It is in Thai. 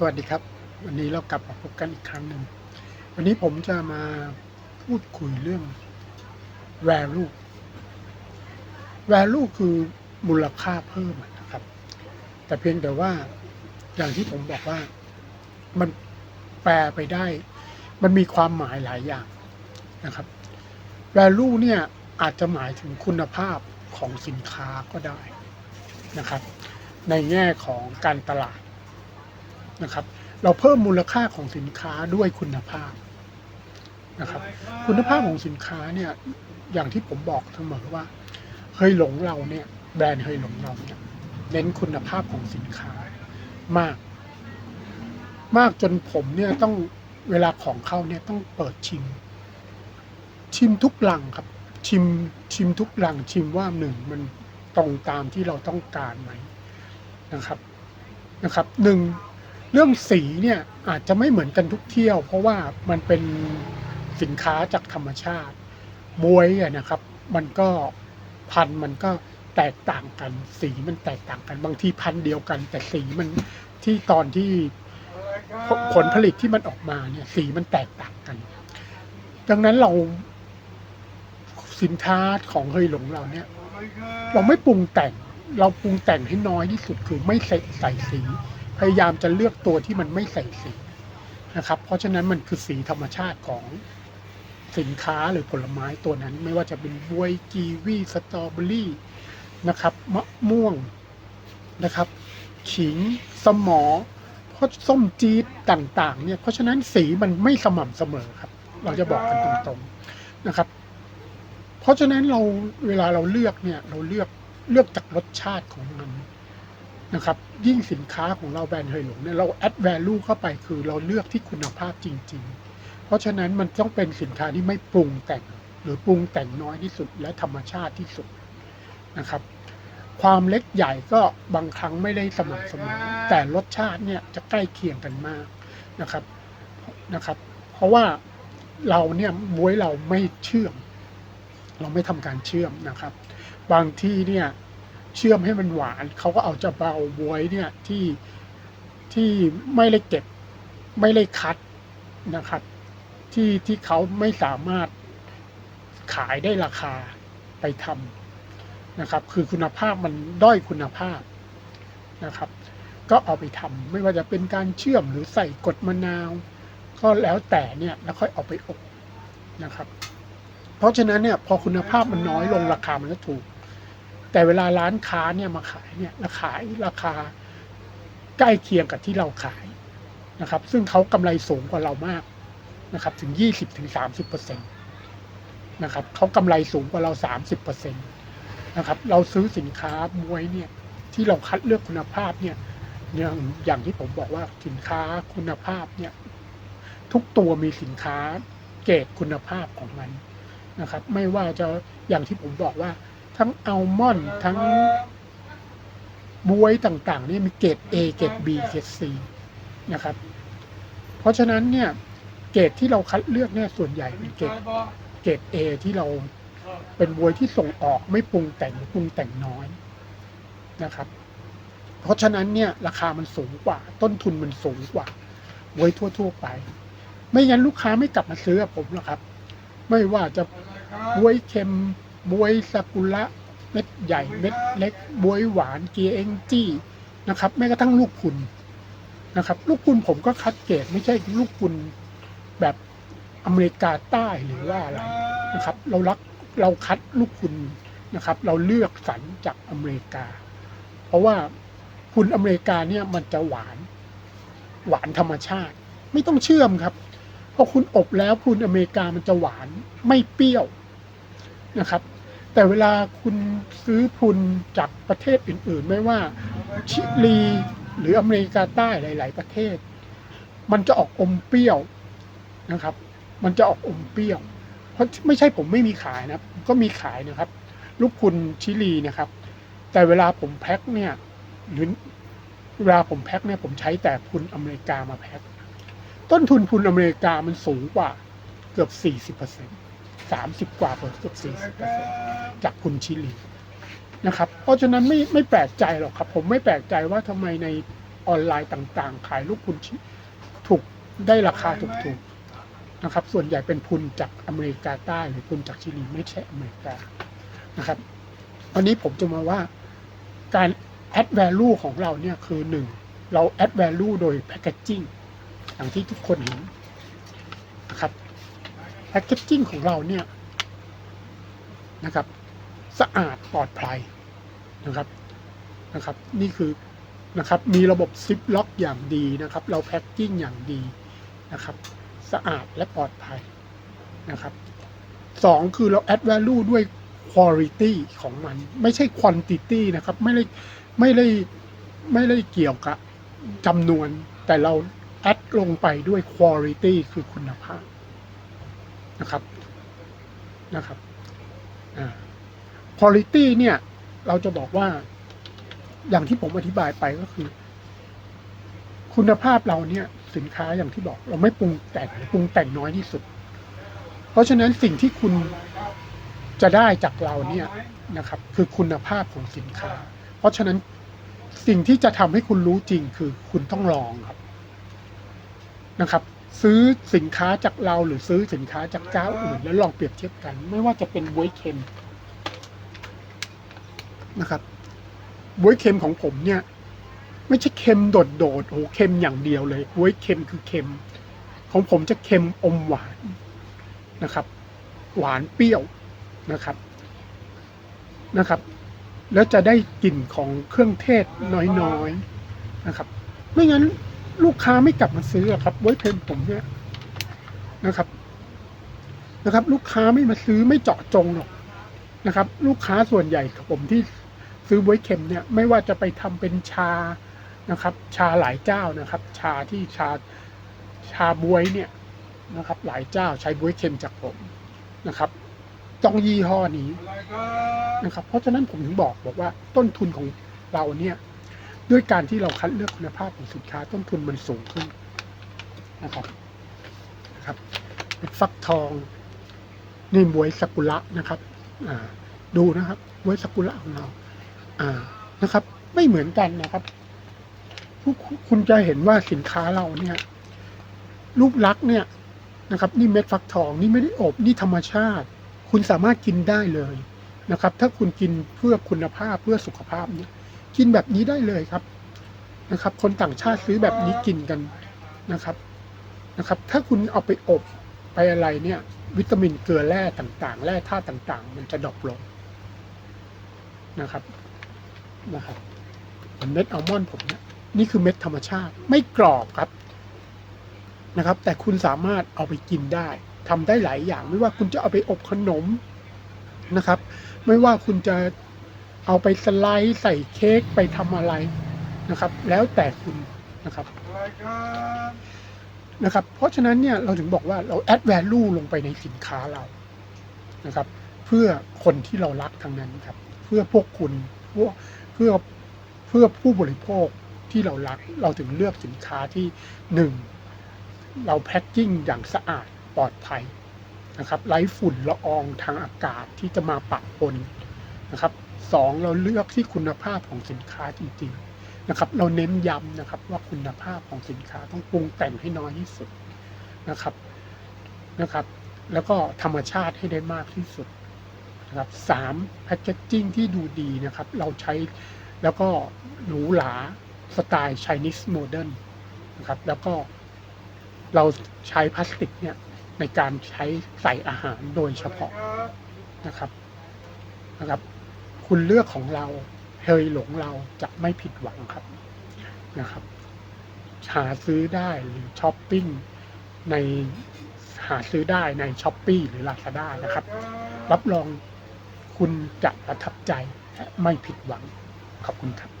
สวัสดีครับ วันนี้เรากลับมาพบกันอีกครั้งหนึ่ง วันนี้ผมจะมาพูดคุยเรื่อง value value คือมูลค่าเพิ่มนะครับ แต่เพียงแต่ว่าอย่างที่ผมบอกว่ามันแปลไปได้ มันมีความหมายหลายอย่างนะครับ value เนี่ยอาจจะหมายถึงคุณภาพของสินค้าก็ได้นะครับ ในแง่ของการตลาด นะครับ เราเพิ่มมูลค่าของสินค้าด้วยคุณภาพนะครับ คุณภาพของสินค้าเนี่ยอย่างที่ผมบอกเสมอว่าเฮยหลงเราเนี่ย แบรนด์เฮยหลงเราเนี่ยเน้นคุณภาพของสินค้ามาก มากจนผมเนี่ยต้องเวลาของเข้าเนี่ยต้องเปิดชิม ชิมทุกลังครับ ชิมชิมทุกลัง ชิมว่าหนึ่งมันตรงตามที่เราต้องการไหมนะครับนะครับหนึ่ง เรื่องสีเนี่ยอาจจะไม่เหมือนกันทุกเที่ยว เพราะว่ามันเป็นสินค้าจากธรรมชาติบวยนะครับ มันก็พันมันก็แตกต่างกัน สีมันแตกต่างกัน บางทีพันเดียวกัน แต่สีมันที่ตอนที่ผผลผลิตที่มันออกมาเนี่ยสีมันแตกต่างกัน ดังนั้นเราสินค้าของเฮยหลงเราเนี่ย เราไม่ปรุงแต่งเราปรุงแต่งให้น้อยที่สุดคือไม่ใส่ใส่สี พยายามจะเลือกตัวที่มันไม่ใส่สีนะครับ เพราะฉะนั้นมันคือสีธรรมชาติของสินค้าหรือผลไม้ตัวนั้น ไม่ว่าจะเป็นบวยกีวีสตรอเบอรี่นะครับมะม่วงนะครับ ขิงสมอพราะส้มจี๊ดต่างๆเนี่ยเพราะฉะนั้นสีมันไม่สม่ำเสมอครับ เราจะบอกกันตรงๆนะครับ เพราะฉะนั้นเราเวลาเราเลือกเนี่ยเราเลือกเลือกจากรสชาติของมัน นะครับ ยิ่งสินค้าของเราแบรนด์เฮยหลงเนี่ยเรา add value เข้าไปคือเราเลือกที่คุณภาพจริง ๆ เพราะฉะนั้นมันต้องเป็นสินค้าที่ไม่ปรุงแต่ง หรือปรุงแต่งน้อยที่สุดและธรรมชาติที่สุดนะครับ ความเล็กใหญ่ก็บางครั้งไม่ได้สม่ำเสมอแต่รสชาติเนี่ยจะใกล้เคียงกันมากนะครับนะครับ เพราะว่าเราเนี่ยบวยเราไม่เชื่อม เราไม่ทำการเชื่อมนะครับ บางที่เนี่ย เชื่อมให้มันหวาน เขาก็เอาจะเบาบวยเนี่ยที่ที่ไม่ได้เก็บไม่ได้คัดนะครับ ที่ที่เขาไม่สามารถขายได้ราคาไปทำนะครับ คือคุณภาพมันด้อยคุณภาพนะครับ ก็เอาไปทำไม่ว่าจะเป็นการเชื่อมหรือใส่กดมะนาว ก็แล้วแต่เนี่ยแล้วค่อยเอาไปอบนะครับ เพราะฉะนั้นเนี่ยพอคุณภาพมันน้อยลงราคามันก็ถูก แต่เวลาร้านค้าเนี่ยมาขายเนี่ยราขายราคาใกล้เคียงกับที่เราขายนะครับ ซึ่งเขากำไรสูงกว่าเรามากนะครับ ถึงยี่สิบถึงสามสิบเปอร์เซ็นตนะครับเขากำไรสูงกว่าเราสามสิบเปอร์เซ็นตนะครับ เราซื้อสินค้ามวยเนี่ยที่เราคัดเลือกคุณภาพเนี่ยอย่างอย่างที่ผมบอกว่าสินค้าคุณภาพเนี่ยทุกตัวมีสินค้าเกรดคุณภาพของมันนะครับ ไม่ว่าจะอย่างที่ผมบอกว่า ทั้งอัลมอนด์ทั้งบวยต่างๆนี่มีเกรด A เกรด B เกรด C นะครับ เพราะฉะนั้นเนี่ยเกรดที่เราคัดเลือกเนี่ยส่วนใหญ่เป็นเกรดเกรด A ที่เราเป็นบวยที่ส่งออกไม่ปรุงแต่งปรุงแต่งน้อยนะครับ เพราะฉะนั้นเนี่ยราคามันสูงกว่า ต้นทุนมันสูงกว่าบวยทั่ว ๆ ไป ไม่งั้นลูกค้าไม่กลับมาซื้อผมหรอกครับ ไม่ว่าจะบวยเค็ม บวยซากุระเม็ดใหญ่เม็ดเล็ก บวยหวานเกียเองจี้นะครับแม้กระทั่งลูกคุณนะครับ ลูกคุณผมก็คัดเกรดไม่ใช่ลูกคุณแบบอเมริกาใต้หรือว่าอะไรนะครับ เรารักเราคัดลูกคุณนะครับ เราเลือกสรรจากอเมริกา เพราะว่าคุณอเมริกาเนี่ยมันจะหวาน หวานธรรมชาติ ไม่ต้องเชื่อมครับพอคุณอบแล้วคุณอเมริกามันจะหวานไม่เปรี้ยวนะครับ แต่เวลาคุณซื้อทุนจากประเทศอื่น ๆ ไม่ว่าชิลี หรืออเมริกาใต้หลาย ๆ ประเทศ มันจะออกอมเปรี้ยวนะครับ มันจะออกอมเปรี้ยว เพราะไม่ใช่ผมไม่มีขายนะก็มีขายนะครับ ลูกคุณชิลีนะครับ แต่เวลาผมแพ็คเนี่ยหรือเวลาผมแพ็คเนี่ยผมใช้แต่พุนอเมริกามาแพ็คต้นทุนพุนอเมริกามันสูงกว่าเกือบ40%เปอร์เซ็นต์ สามสิบกว่าเปอร์เซ็นต์สี่สิบเปอร์เซ็นต์จากคุณชิลีนะครับ เพราะฉะนั้นไม่ไม่แปลกใจหรอกครับ ผมไม่แปลกใจว่าทำไมในออนไลน์ต่างๆ ขายลูกคุณชิถูกได้ราคาถูกๆนะครับ ส่วนใหญ่เป็นพุนจากอเมริกาใต้หรือพุนจากชิลีไม่ใช่อเมริกานะครับวันนี้ผมจะมาว่าการแอดแวลูของเราเนี่ยคือหนึ่งเราแอดแวลูโดยแพคเกจิ้งอย่างที่ทุกคนเห็น packaging ของเราเนี่ยนะครับ สะอาดปลอดภัยนะครับนะครับ นี่คือนะครับมีระบบซิปล็อกอย่างดีนะครับ เราแพ็กกิ้งอย่างดีนะครับ สะอาดและปลอดภัยนะครับสองคือเรา add value ด้วย quality ของมัน ไม่ใช่ quantity นะครับ ไม่ได้ไม่ได้ไม่ได้เกี่ยวกับจำนวน แต่เรา add ลงไปด้วย quality คือคุณภาพ นะครับนะครับอ่า quality เนี่ย เราจะบอกว่าอย่างที่ผมอธิบายไปก็คือ คุณภาพเราเนี่ย สินค้าอย่างที่บอก เราไม่ปรุงแต่งปรุงแต่งน้อยที่สุด เพราะฉะนั้นสิ่งที่คุณจะได้จากเราเนี่ยนะครับ คือคุณภาพของสินค้า เพราะฉะนั้นสิ่งที่จะทำให้คุณรู้จริงคือคุณต้องลองครับนะครับ ซื้อสินค้าจากเราหรือซื้อสินค้าจากเจ้าอื่น แล้วลองเปรียบเทียบกัน ไม่ว่าจะเป็นบวยเค็มนะครับบวยเค็มของผมเนี่ย ไม่ใช่เค็มโดดๆโอ้โหเค็มอย่างเดียวเลยบวยเค็มคือเค็ม ของผมจะเค็มอมหวานนะครับ หวานเปรี้ยวนะครับนะครับ แล้วจะได้กลิ่นของเครื่องเทศน้อยๆนะครับ ไม่งั้น ลูกค้าไม่กลับมาซื้อครับบวยเค็มผมเนี่ยนะครับ นะครับ ลูกค้าไม่มาซื้อไม่เจาะจงหรอกนะครับ ลูกค้าส่วนใหญ่ของผมที่ซื้อบวยเค็มเนี่ย ไม่ว่าจะไปทำเป็นชานะครับ ชาหลายเจ้านะครับ ชาที่ชาชาบวยเนี่ยนะครับ หลายเจ้าใช้บวยเค็มจากผมนะครับต้องยี่ห้อนี้นะครับ เพราะฉะนั้นผมถึงบอกบอกว่าต้นทุนของเราเนี่ย ด้วยการที่เราคัดเลือกคุณภาพของสินค้าต้นทุนมันสูงขึ้นนะครับนะครับเป็นฟักทองนี่บวยซากุระนะครับอ่าดูนะครับบวยซากุระของเราอ่านะครับ ไม่เหมือนกันนะครับคุณจะเห็นว่าสินค้าเราเนี่ยรูปลักษณ์เนี่ยนะครับ นี่เม็ดฟักทองนี่ไม่ได้อบนี่ธรรมชาติ คุณสามารถกินได้เลยนะครับ ถ้าคุณกินเพื่อคุณภาพเพื่อสุขภาพเนี่ย กินแบบนี้ได้เลยครับนะครับ คนต่างชาติซื้อแบบนี้กินกันนะครับนะครับ ถ้าคุณเอาไปอบไปอะไรเนี่ย วิตามินเกลือแร่ต่างๆ แร่ธาตุต่าง ๆ มันจะดรอปลงนะครับนะครับเม็ดอัลมอนด์ผมเนี่ยนี่คือเม็ดธรรมชาติไม่กรอบครับนะครับ แต่คุณสามารถเอาไปกินได้ทำได้หลายอย่าง ไม่ว่าคุณจะเอาไปอบขนมนะครับ ไม่ว่าคุณจะ เอาไปสไลด์ใส่เค้กไปทำอะไรนะครับ แล้วแต่คุณนะครับนะครับ เพราะฉะนั้นเนี่ยเราถึงบอกว่าเรา add value ลงไปในสินค้าเรานะครับ เพื่อคนที่เรารักทั้งนั้นครับ เพื่อพวกคุณพวกเพื่อเพื่อผู้บริโภคที่เรารักเราถึงเลือกสินค้าที่หนึ่งเราแพ็คกิ้งอย่างสะอาดปลอดภัยนะครับไร้ฝุ่นละอองทางอากาศที่จะมาปะปนนะครับ สองเราเลือกที่คุณภาพของสินค้าจริงๆนะครับ เราเน้นย้ำนะครับว่าคุณภาพของสินค้าต้องปรุงแต่งให้น้อยที่สุดนะครับนะครับ แล้วก็ธรรมชาติให้ได้มากที่สุดนะครับสามแพคเกจจิ้งที่ดูดีนะครับ เราใช้แล้วก็หรูหราสไตล์ Chinese Modern นะครับ แล้วก็เราใช้พลาสติกเนี่ยในการใช้ใส่อาหารโดยเฉพาะนะครับนะครับ คุณเลือกของเราเฮยหลงเราจะไม่ผิดหวังครับนะครับ หาซื้อได้หรือช้อปปิ้งในหาซื้อได้ในช้อปปีหรือลาซาด้านะครับ รับรองคุณจะประทับใจและไม่ผิดหวัง ขอบคุณครับ